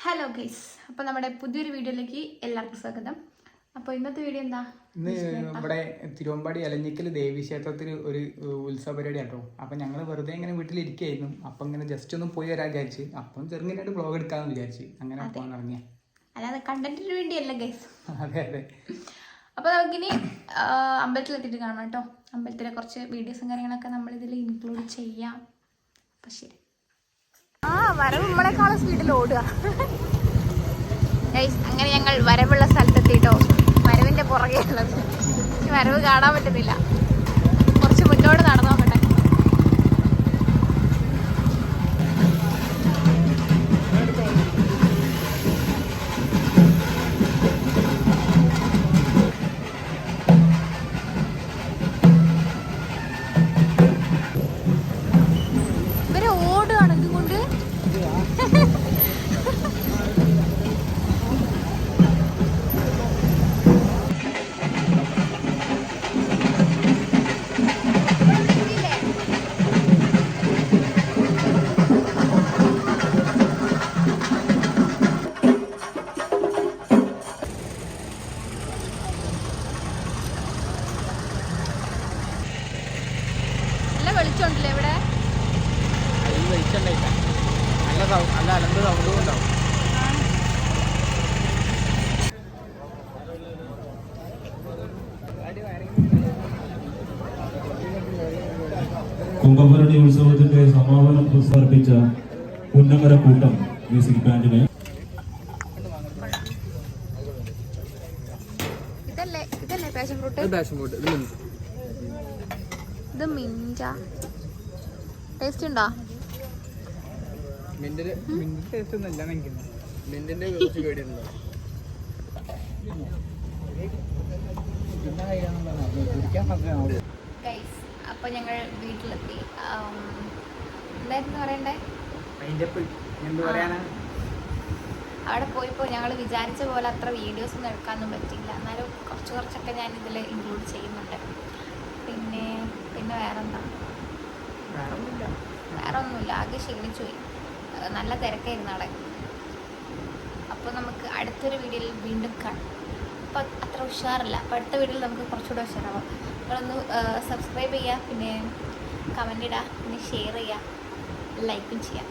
Hello guys അപ്പോൾ നമ്മുടെ പുതിയൊരു വീഡിയോയിലേക്ക് എല്ലാവർക്കും സ്വാഗതം. അപ്പോൾ ഇന്നത്തെ വീഡിയോ എന്താ? ഇന്ന് നമ്മുടെ തിരുവമ്പാടി അലഞ്ഞിക്കൽ ദേവി ക്ഷേത്രത്തിൽ ഒരു ഉത്സവ പരിപാടി കേട്ടോ. അപ്പം ഞങ്ങൾ വെറുതെ ഇങ്ങനെ വീട്ടിലിരിക്കുകയായിരുന്നു അപ്പം ഇങ്ങനെ ജസ്റ്റ് ഒന്ന് പോയി വരാൻ വിചാരിച്ച്. അപ്പം ചെറുങ്ങനായിട്ട് ബ്ലോഗ് എടുക്കാന്ന് വിചാരിച്ച്. അങ്ങനെ പോകാൻ ഇറങ്ങിയ. അല്ലാതെ കണ്ടന്റിന് വേണ്ടിയല്ല ഗൈസ് അതെ അതെ. അപ്പോൾ നമുക്കിനി അമ്പലത്തിൽ അമ്പലത്തിലെത്തിയിട്ട് കാണാം കേട്ടോ. അമ്പലത്തിലെ കുറച്ച് വീഡിയോസും കാര്യങ്ങളൊക്കെ നമ്മൾ ഇതിൽ ഇൻക്ലൂഡ് ചെയ്യാം. അപ്പം ശരി. ആ സ്പീഡിൽ ഓടുക. അങ്ങനെ ഞങ്ങൾ വരവുള്ള സ്ഥലത്തെത്തിട്ടോ വരവിന്റെ പുറകെ ഉള്ളത്. ഈ വരവ് കാണാൻ പറ്റുന്നില്ല. വെളിച്ചമുണ്ടല്ലേ ഇവിടെ? നല്ല നല്ല അലമ്പ് സൗണ്ടും ഉണ്ടാവും കുംഭഭരണി ഉത്സവത്തിന്റെ സമാപനം സമർപ്പിച്ച പുന്നമര കൂട്ടം മ്യൂസിക് ബാൻഡിനെ ഇതല്ലേ ഇതല്ലേ പാഷൻ ഫ്രൂട്ട്? ഇത് മിഞ്ച. ടേസ്റ്റ് ഉണ്ടോ? അപ്പോൾ ഞങ്ങൾ വീട്ടിലെത്തി. എന്തായിരുന്നു പറയണ്ടേ? അവിടെ പോയിപ്പോ ഞങ്ങൾ വിചാരിച്ച പോലെ അത്ര വീഡിയോസ് ഒന്നും എടുക്കാനൊന്നും പറ്റിയില്ല. എന്നാലും കുറച്ച് കുറച്ചൊക്കെ ഞാൻ ഇതിൽ ഇൻക്ലൂഡ് ചെയ്യുന്നുണ്ട്. പിന്നെ പിന്നെ വേറെന്താ? വേറെ ഒന്നുമില്ല ആകെ ക്ഷീണിച്ചു പോയി. നല്ല തിരക്കായിരുന്നു അവിടെ. അപ്പോൾ നമുക്ക് അടുത്തൊരു വീഡിയോയിൽ വീണ്ടും കാണാം. അപ്പോൾ അത്ര ഉഷാറില്ല. അപ്പോൾ അടുത്ത വീഡിയോയിൽ നമുക്ക് കുറച്ചുകൂടെ ഉഷാറാവാം. നിങ്ങളൊന്ന് സബ്സ്ക്രൈബ് ചെയ്യുക പിന്നെ കമന്റ് ഇടുക പിന്നെ ഷെയർ ചെയ്യുക ലൈക്കും ചെയ്യാം.